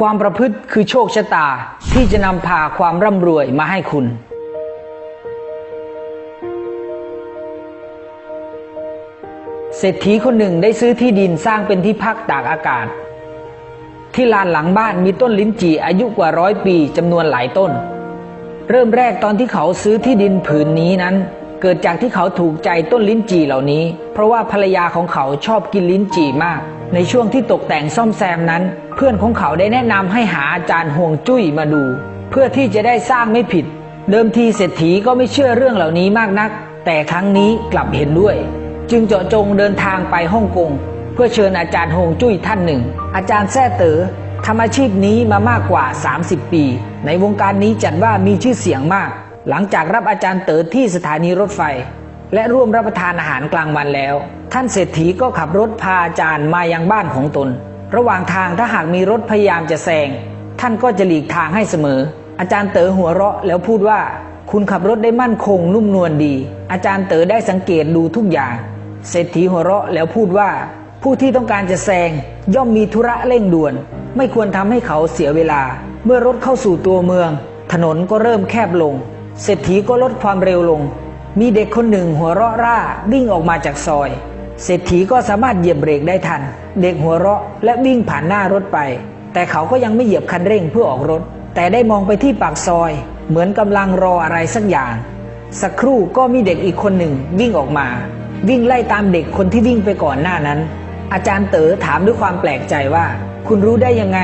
ความประพฤติคือโชคชะตาที่จะนำพาความร่ำรวยมาให้คุณ เศรษฐีคนหนึ่งได้ซื้อที่ดินสร้างเป็นที่พักตากอากาศ ที่ลานหลังบ้านมีต้นลิ้นจี่อายุกว่าร้อยปีจำนวนหลายต้น เริ่มแรกตอนที่เขาซื้อที่ดินผืนนี้นั้น เกิดจากที่เขาถูกใจต้นลิ้นจี่เหล่านี้ เพราะว่าภรรยาของเขาชอบกินลิ้นจี่มาก ในช่วงที่ตกแต่งซ่อมแซมนั้น เพื่อนของเขาได้แนะนำให้หาอาจารย์ห่วงจุ้ยมาดู เพื่อที่จะได้สร้างไม่ผิด เดิมทีเศรษฐีก็ไม่เชื่อเรื่องเหล่านี้มากนัก แต่ครั้งนี้กลับเห็นด้วย จึงเจาะจงเดินทางไปฮ่องกงเพื่อเชิญอาจารย์ฮวงจุ้ยท่านหนึ่ง อาจารย์แซ่เต๋อทำอาชีพนี้มามากกว่า 30 ปี ในวงการนี้จัดว่ามีชื่อเสียงมาก หลังจากรับอาจารย์เต๋อที่สถานีรถไฟ และร่วมรับประทานอาหารกลางวันแล้ว ท่านเศรษฐีก็ขับรถพาอาจารย์มายังบ้านของตน ระหว่างทางถ้าหากมีรถพยายามจะแซงท่านก็จะหลีกทางให้เสมอ อาจารย์เต๋อหัวเราะแล้วพูดว่า คุณขับรถได้มั่นคงนุ่มนวลดี อาจารย์เต๋อได้สังเกตดูทุกอย่าง เศรษฐีหัวเราะแล้วพูดว่า ผู้ที่ต้องการจะแซงย่อมมีธุระเร่งด่วน ไม่ควรทำให้เขาเสียเวลา เมื่อรถเข้าสู่ตัวเมือง ถนนก็เริ่มแคบลง เศรษฐีก็ลดความเร็วลง มีเด็กคนหนึ่งหัวเราะร่าวิ่งออกมาจากซอย เศรษฐีก็สามารถเหยียบเบรกได้ทัน เด็กหัวเราะและวิ่งผ่านหน้ารถไป แต่เขาก็ยังไม่เหยียบคันเร่งเพื่อออกรถ แต่ได้มองไปที่ปากซอย เหมือนกำลังรออะไรสักอย่าง สักครู่ก็มีเด็กอีกคนหนึ่งวิ่งออกมา วิ่งไล่ตามเด็กคนที่วิ่งไปก่อนหน้านั้น อาจารย์เต๋อถามด้วยความแปลกใจว่า คุณรู้ได้ยังไง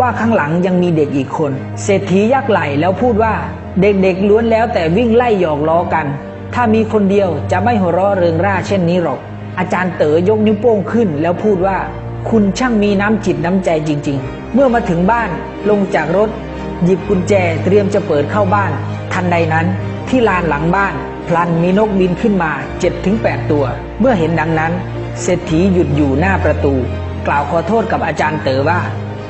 ว่าข้างหลังยังมีเด็กอีกคน เศรษฐียักไหลแล้วพูดว่า เด็กๆล้วนแล้วแต่วิ่งไล่หยอกล้อกัน ถ้ามีคนเดียวจะไม่หัวเราะเริงร่าเช่นนี้หรอก อาจารย์เต๋อยกนิ้วโป้งขึ้น แล้วพูดว่า คุณช่างมีน้ำจิตน้ำใจจริง ๆ เมื่อมาถึงบ้านลงจากรถ หยิบกุญแจเตรียมจะเปิดเข้าบ้าน ทันใดนั้น ที่ลานหลังบ้าน พลันมีนกบินขึ้นมา 7-8ถึง8ตัว เมื่อเห็นดังนั้น เศรษฐีหยุดอยู่หน้าประตู กล่าวขอโทษกับอาจารย์เต๋อว่า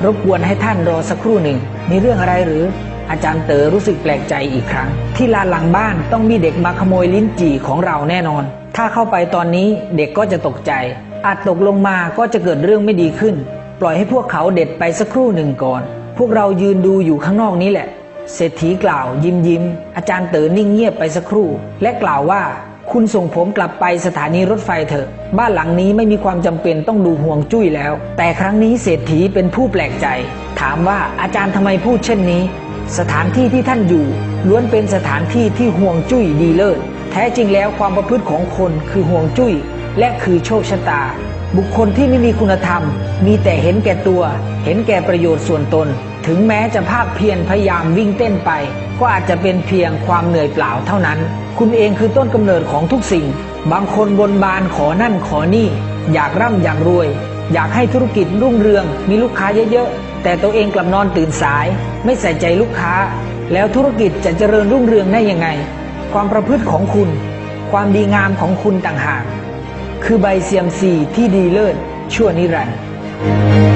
รบกวนให้ท่านรอสักครู่หนึ่งมีเรื่องอะไรหรือ อาจารย์เต๋อรู้สึกแปลกใจอีกครั้ง ที่ลานหลังบ้านต้องมีเด็กมาขโมยลิ้นจี่ของเราแน่นอน ถ้าเข้าไปตอนนี้เด็กก็จะตกใจ อาจตกลงมาก็จะเกิดเรื่องไม่ดีขึ้น ปล่อยให้พวกเขาเด็ดไปสักครู่หนึ่งก่อน พวกเรายืนดูอยู่ข้างนอกนี้แหละ เศรษฐีกล่าวยิ้มยิ้ม อาจารย์เต๋อนิ่งเงียบไปสักครู่ และกล่าวว่า คุณส่งผมกลับไปสถานีรถไฟเถอะ บ้านหลังนี้ไม่มีความจำเป็นต้องดูห่วงจุ้ยแล้ว แต่ครั้งนี้เศรษฐีเป็นผู้แปลกใจ ถามว่าอาจารย์ทำไมพูดเช่นนี้ สถานที่ที่ท่านอยู่ ล้วนเป็นสถานที่ที่ห่วงจุ้ยดีเลิศแท้จริงแล้วความประพฤติของคนคือห่วงจุ้ยและคือโชคชะตา บุคคลที่ไม่มีคุณธรรม มีแต่เห็นแก่ตัว เห็นแก่ประโยชน์ส่วนตน ถึงแม้จะภาคเพียรพยายามวิ่งเต้นไป ก็อาจจะเป็นเพียงความเหนื่อยเปล่าเท่านั้น คุณเองคือต้นกำเนิดของทุกสิ่ง บางคนบนบานขอนั่นขอนี่ อยากร่ำอยากรวย อยากให้ธุรกิจรุ่งเรือง มีลูกค้าเยอะๆ แต่ตัวเองกลับนอนตื่นสาย ไม่ใส่ใจลูกค้า แล้วธุรกิจจะเจริญรุ่งเรืองได้ยังไง ความประพฤติของคุณ ความดีงามของคุณต่างหาก คือใบเซียมซีที่ดีเลิศชั่วนิรันดร์